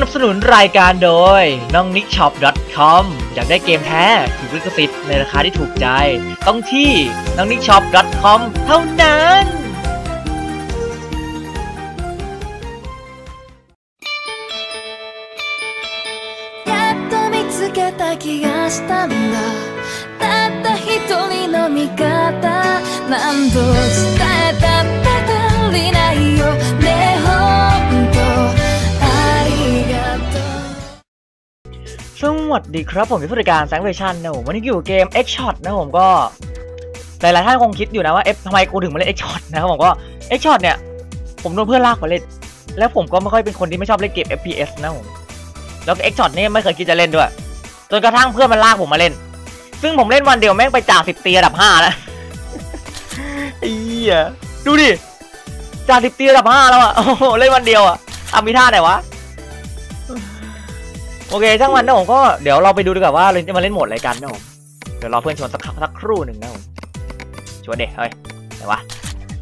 นับสนุนรายการโดยน้องนิกช็อป .com อยากได้เกมแท้ถูกลิขสิทธิ์ในราคาที่ถูกใจ ต้องที่น้องนิกช็อป .com เท่านั้น やっと見つけた気がしたんだたった一人の味方何度 วัสดีครับผมเป็นผู้จัดการแซงเวอร์ชันนะผมวันนี้อยู่เกม X Shot นะผมก็หลายๆท่านคงคิดอยู่นะว่าเอฟทำไมกูถึงมาเล่น X Shot นะครับผมก็ X Shot เนี่ย ผมโดนเพื่อนลากมาเล่นแล้วผมก็ไม่ค่อยเป็นคนที่ไม่ชอบเล่นเกม FPS นะผมแล้วก็ X Shot นี่ไม่เคยคิดจะเล่นด้วยจนกระทั่งเพื่อนมันลากผมมาเล่น ซึ่งผมเล่นวันเดียวแม่งไปจ่าสิบตีระดับห้าแล้วไอ้เหี้ยดูดิจ่าสิบตีระดับห้าแล้วอะโอ้โหเล่นวันเดียวอะทำมีท่าไหนวะ อเคช่างมันนะผมก็เดี๋ยวเราไปดูดีกว่าว่าเราจะมาเล่นโหมดอะไรกันนะผมเดี๋ยวรอเพื่อนชวนสักสักครู่หนึ่งนะผมชวนเด็กเฮ้ยไหนวะ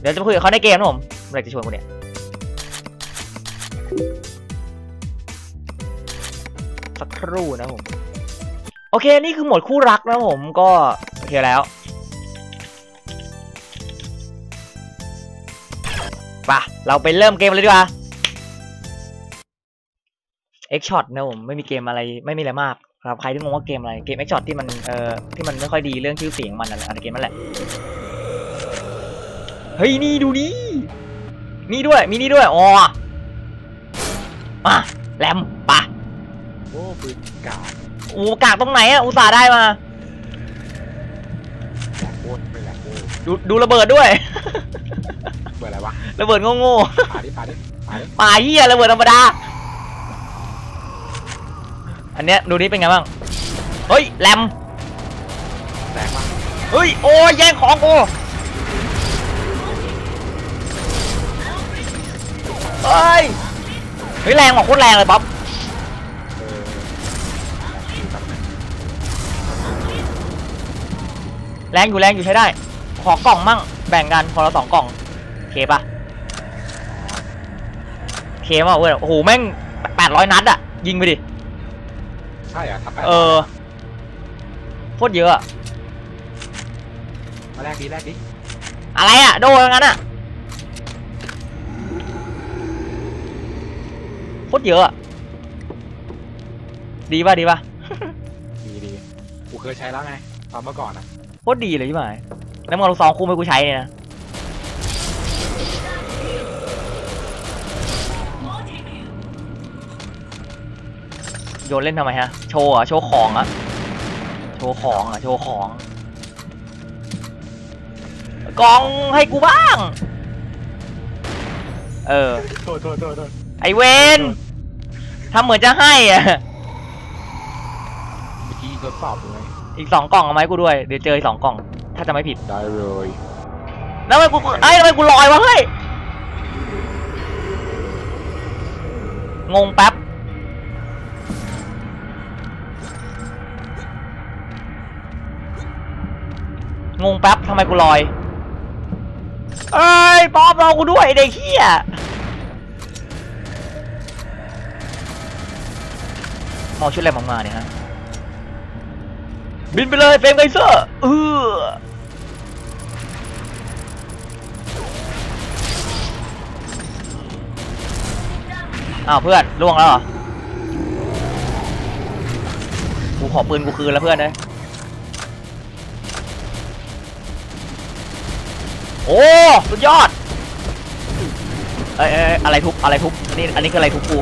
เดี๋ยวจะคุยกับเขาในเกมนะผมเมื่อไรจะชวนกูเนี่ยสักครู่นะผมโอเคนี่คือโหมดคู่รักนะผมก็โอเคแล้วไปะเราไปเริ่มเกมเลยดีกว่า X Shot นะผมไม่มีเกมอะไรไม่มีอะไรมากครับใครที่งงว่าเกมอะไรเกม X Shot ที่มันเอ่อที่มันไม่ค่อยดีเรื่องชื่อเสียงมันนั่นแหละอันเกมนั่นแหละเฮ้ยนี่ดูนี่นี่ด้วยมีนี่ด้วยอ๋อมาแรมปะโอ้ปืนกาดโอ้กากตรงไหนอะอุตส่าห์ได้มาแหลกโคตรไม่แหลกโคตรดูดูระเบิดด้วยเปิดอะไรวะระเบิดโง่ปาดิปาดิปาดิๆป่าเหี้ยระเบิดธรรมดา อันเนี้ยดูนี่เป็นไงบ้างเฮ้ยแรมแรงมากเฮ้ยโอ้ยแย่งของกูเฮ้ยเฮ้ยแรงว่ะโคตรแรงเลยป๊อปเออแบบนั้นแรงอยู่แรงอยู่ใช้ได้ ขอกล่องมั่งแบ่งกันคนละสองกล่องโอเคปะโอเคมากเว้ยโอ้โหแม่งแปดร้อยนัดอะยิงไปดิ ใช่เหรอทับไปเออโคตรเยอะอะมาแรกดีแรกดีอะไรอะโดนงั้นอะโคตรเยอะอะดีป่ะดีป่ะดีดีกูเคยใช้แล้วไงตอนเมื่อก่อนอะโคตรดีเลยใช่ไหมแล้วมึงเอาลูกซองคู่ไปกูใช้เนี่ยนะ โยนเล่นทำไมฮะ โชว์เหรอะโชว์ของอะ โชว์ของอะ โชว์ของ กองให้กูบ้าง เออ โทษโทษโทษโทษไอเวนทำเหมือนจะให้อะ เมื่อกี้ทดสอบอยู่ไงอีกสองกล่องเอาไหมาให้กูด้วย เดี๋ยวเจออีกสองกล่อง ถ้าจะไม่ผิด ได้เลยแล้วทำไมกูเอ้ยทำไมกูลอยวะเฮ้ย งงแป๊บำไมกูลอย เอ้ยป๊อปรอกูด้วยไอ้เด็กเฮียมองชุดอะไรมาเนี่ยฮะ บินไปเลยเฟรมไกเซอร์เอออ้าวเพื่อนล่วงแล้วเหรอ กูขอปืนกูคืนแล้วเพื่อนนะ โอ้สุดยอดเอ้ยเอ้ยเอ้ยอะไรทุบอะไรทุบอันนี้อันนี้คืออะไรทุบกู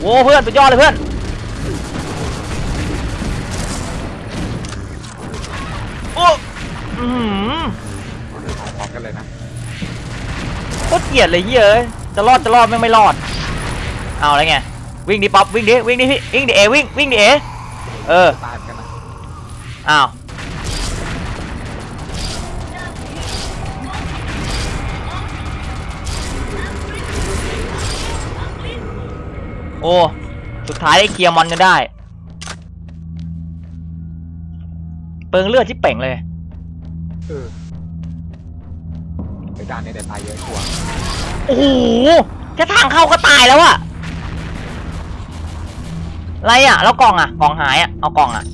โอ้เพื่อนสุดยอดเลยเพื่อนโอ้อืมพร้อมกันเลยนะโคตรเกลียดเลยเฮ้ยเอ้ยจะรอดจะรอดไม่งไม่รอดเอาอะไรไงวิ่งดิป๊อปวิ่งดิวิ่งดิพี่วิ่งดิเอวิ่งวิ่งดิเอเออตายเหมือนกันนะอ้าว อ้สุดท้ายได้เคลียร์มอนจะได้ เปิงเลือดที่เป่งเลย เออไปด่านนี้แต่ตายเยอะกว่าโอ้โหแค่ทางเข้าก็ตายแล้วอะอะไรอะแล้วกล่องอะกล่องหายอะเอากล่องอะ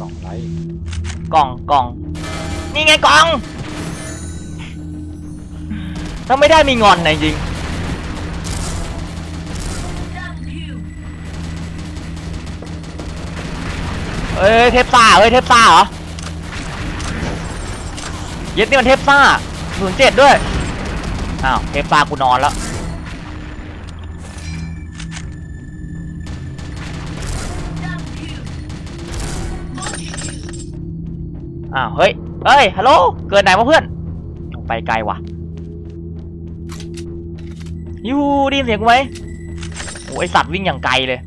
กล่องไรกล่องกล่องนี่ไงกล่องถ้าไม่ได้มีงอนนะจริง อ้ยเทปซ่าเอ้ยเทปซ่าเหรอเย็ดนี่มันเทปซ่าศูนย์เจ็ดด้วยอ้าวเทปซ่ากูนอนแล้วอ้าวเฮ้ยเฮ้ยฮัลโหลเกิดไหนวะเพื่อนไปไกลว่ะยูด้ยินเสียงกูไหมโอ้ยไอสัตว์วิ่งอย่างไกลเลย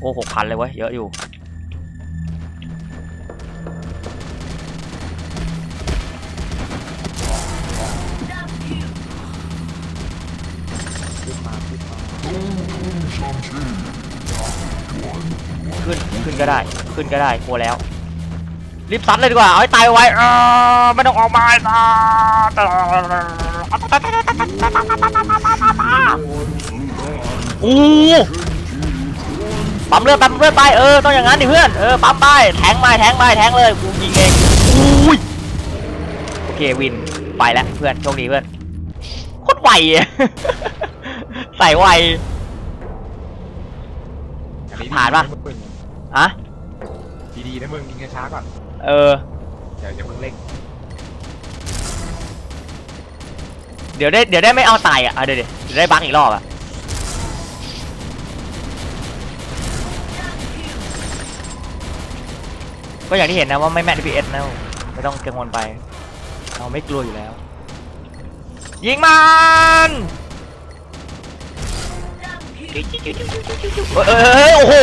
โอ้หกพันเลยเว้ย เยอะอยู่ ขึ้น ขึ้นก็ได้ ขึ้นก็ได้กลัวแล้ว รีบซัดเลยดีกว่า เอาให้ตายไว้ เออไม่ต้องออกมาตาโอ้ ปั๊มเลือดปั๊มเลือดไปเออต้องอย่างนั้นดิเพื่อนเออปั๊มไปแทงไปแทงไปแทงเลยกูยิงเองอุ้ยโอเควินไปแล้วเพื่อนโชคดีเพื่อนโคตรไวอะใส่ไวอันนี้ผ่านปะดีๆมึงอะดีๆนะมึงยิงช้าๆก่อนเออเดี๋ยวอย่าเพิ่งเร่งเดี๋ยวได้เดี๋ยวได้ไม่เอาตายอะเอาเดี๋ยวเดี๋ยวเดี๋ยวได้บังอีกรอบอะ ก็อย่างที่เห็นนะว่าไม่แม่น DPS นะไม่ต้องกังวลไป เราไม่กลัวอยู่แล้ว ยิงมันเอ้ยเอ้ยเอ้ยโอ้โห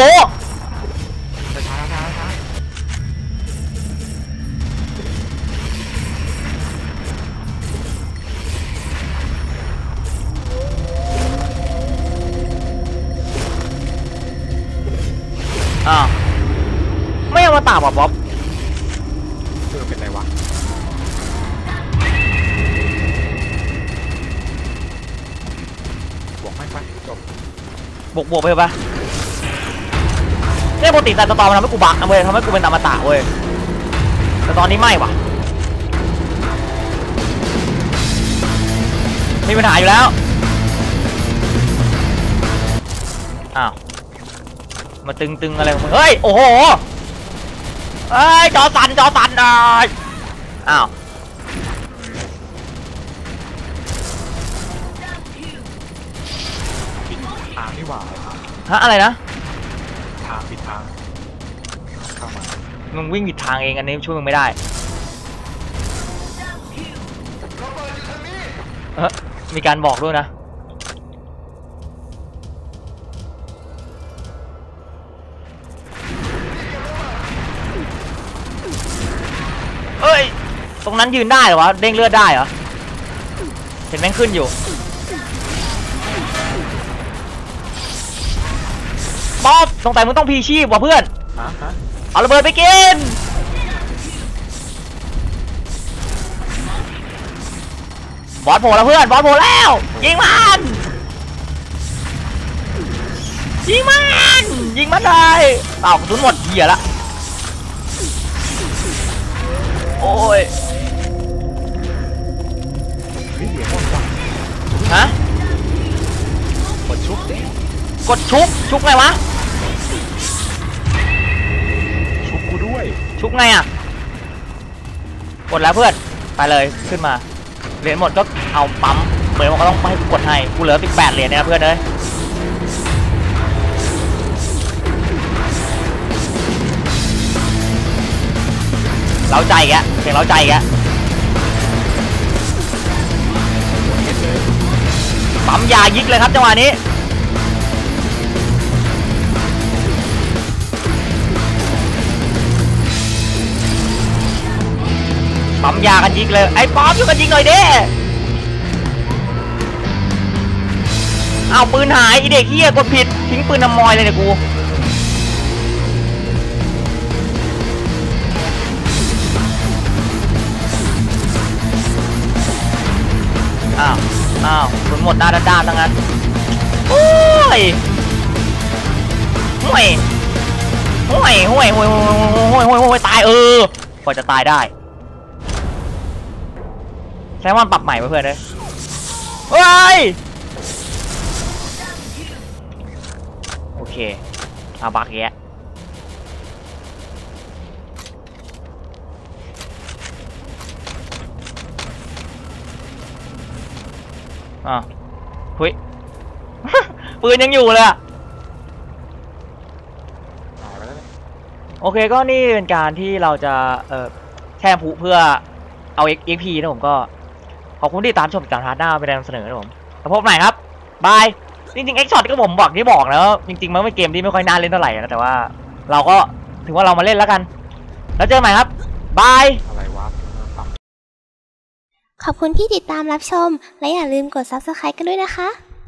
ม่เอามาตากว่ะบ๊อบๆเออเป็นไรวะบวกไม่ไปจบบวกบวกไปเถอะปะเนี่ยปกติแต่สตอมันทำให้กูบักนะเว้ยทำให้กูเป็นอมตะเว้ยแต่ตอนนี้ไม่ว่ะมีปัญหาอยู่แล้ว อ้าว มาตึงตึงอะไรของมึงเฮ้ย โอ้โห เอ้ยจอสันจอสันเอ้ยอ้าวปิดทางนี่หว่าฮะอะไรนะทางปิดทางเข้ามามึงวิ่งผิดทางเองอันนี้ช่วยมึงไม่ได้เออมีการบอกด้วยนะ ตรงนั้นยืนได้เหรอวะเด้งเลือดได้เหรอเห็นแม่งขึ้นอยู่ป๊อบสงสัยมึงต้องพีชีพว่ะเพื่อนฮะฮะเอาระเบิดไปกินบอสโผล่แล้วเพื่อนบอสโผล่แล้วยิงมันยิงมันยิงมันเลยเปล่ากระสุนหมดเหี้ยละโอ้ย กดชุบ ชุบไงวะ ชุบกูด้วย ชุบไงอะ กดแล้วเพื่อน ไปเลยขึ้นมา เหรียญหมดก็เอาปั๊มเหมือนมันก็ต้องให้กูกดให้ กูเหลือ18เหรียญเนี่ยนะเพื่อนเอ้ยเล้าใจอีกอะเสียงเล้าใจอีกอะปั๊มยายิกเลยครับจังหวะนี้ มยากันยิงเลยไอ้ป๊อมอยู่กันยิงหน่อยเด้เอาปืนหายไอเด็กเฮียกดผิดทิ้งปืนน้ำมอยเลยเนี่ยกูอ้าวอ้าวผลหมดด้านด้านทั้งนั้นโอ้ยห่วยห่วยห่วยห่วยห่วยห่วยห่วยตายเออพอจะตายได้ ใช้ว่าปรับใหม่ไว้เพื่อนเลยเฮ้ย โอเคเอาบักแยะอะเฮ้ย ปืนยังอยู่เลยอะโอเคก็นี่เป็นการที่เราจะ เออแช่ผูเพื่อเอา XP นะผมก็ อบคุณที่ตามชมจากทาร์หน้าไปนำเสนอนะผมแล้วพบใหม่ครับบายจริงๆเอ็กช็อตที่ผมบอกที่บอกแล้วจริงๆมันเป็นเกมที่ไม่ค่อยน่าเล่นเท่าไหร่นะแต่ว่า เราก็ถือว่าเรามาเล่นแล้วกัน แล้วเจอกันใหม่ครับบายขอบคุณที่ติดตามรับชม และอย่าลืมกด subscribe กันด้วยนะคะ